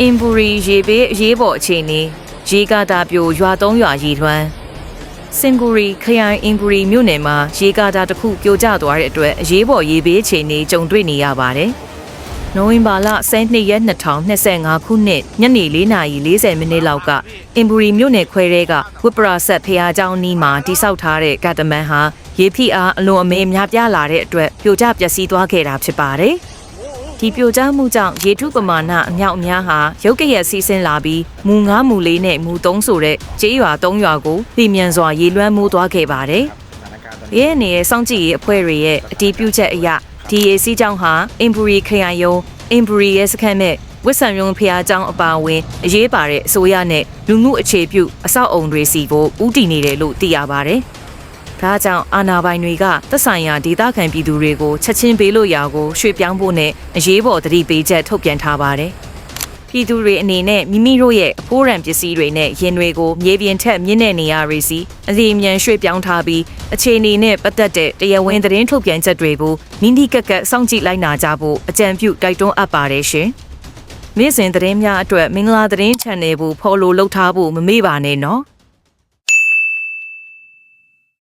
အင်ဘူရီရေဘေးအရေးပေါ်အခြေအနေရေကာတာပြိုရွာသုံးရွာရေလွှမ်းစင်ဂူရီခရိုင်အင်ဘူရီမြို့နယ်မှာရေကာတာတစ်ခုပြိုကျသွားတဲ့အတွက်အရေးပေါ်ရေဘေးအခြေအနေကြုံတွေ့နေရပါတယ်။နိုဝင်ဘာလ12ရက်2025ခုနှစ်ညနေ4:40မိနစ်လောက်ကအင်ဘူရီမြို့နယ်ခွဲတဲကဝစ်ပရာဆက်ဖျားเจ้าနီးမှာတိစောက်ထားတဲ့ကတ်တမန်ဟာရေဖိအားအလွန်အမဲများပြားလာတဲ့အတွက်ပြိုကျပျက်စီးသွားခဲ့တာဖြစ်ပါတယ်။ ဒီပြိုကျမှုကြောင့်ရေထုပမာဏအမြောက်အများဟာရုတ်ကရက်စီးဆင်းလာပြီးမူ9မူ4နဲ့မူ3ဆိုတဲ့ကျေးရွာ3ရွာကိုပြည်မြန်စွာရေလွှမ်းမိုးသွားခဲ့ပါတယ်။ရဲအနေနဲ့စောင့်ကြည့်ရေးအဖွဲ့တွေရဲ့အတီးပြုချက်အရဒီရေစီးကြောင်းဟာအင်ဘူရီခရိုင်ယုံအင်ဘူရီရဲ့စခန်းနဲ့ဝစ်ဆန်ရုံဖျားကျောင်းအပါအဝင်အရေးပါတဲ့အစိုးရနဲ့လူမှုအခြေပြုအဆောက်အုံတွေစီကိုဥတီနေတယ်လို့သိရပါတယ်။ ဒါကြောင့်အာဏာပိုင်တွေကသက်ဆိုင်ရာဒေသခံပြည်သူတွေကိုချက်ချင်းပေးလို့ရာကိုရွှေ့ပြောင်းဖို့နဲ့အရေးပေါ်သတိပေးချက်ထုတ်ပြန်ထားပါတယ်။ပြည်သူတွေအနေနဲ့မိမိတို့ရဲ့အဖိုးရံပစ္စည်းတွေနဲ့ရင်တွေကိုမြေပြင်ထက်မြင့်တဲ့နေရာတွေစီအစီအမြန်ရွှေ့ပြောင်းထားပြီးအခြေအနေနဲ့ပတ်သက်တဲ့တရားဝင်သတင်းထုတ်ပြန်ချက်တွေကိုနိမ့်နိကက်ကက်စောင့်ကြည့်လိုက်နာကြဖို့အကြံပြုတိုက်တွန်းအပ်ပါတယ်ရှင်။နေ့စဉ်သတင်းများအတွက်မင်္ဂလာသတင်း channel ကို follow လုပ်ထားဖို့မမေ့ပါနဲ့နော်။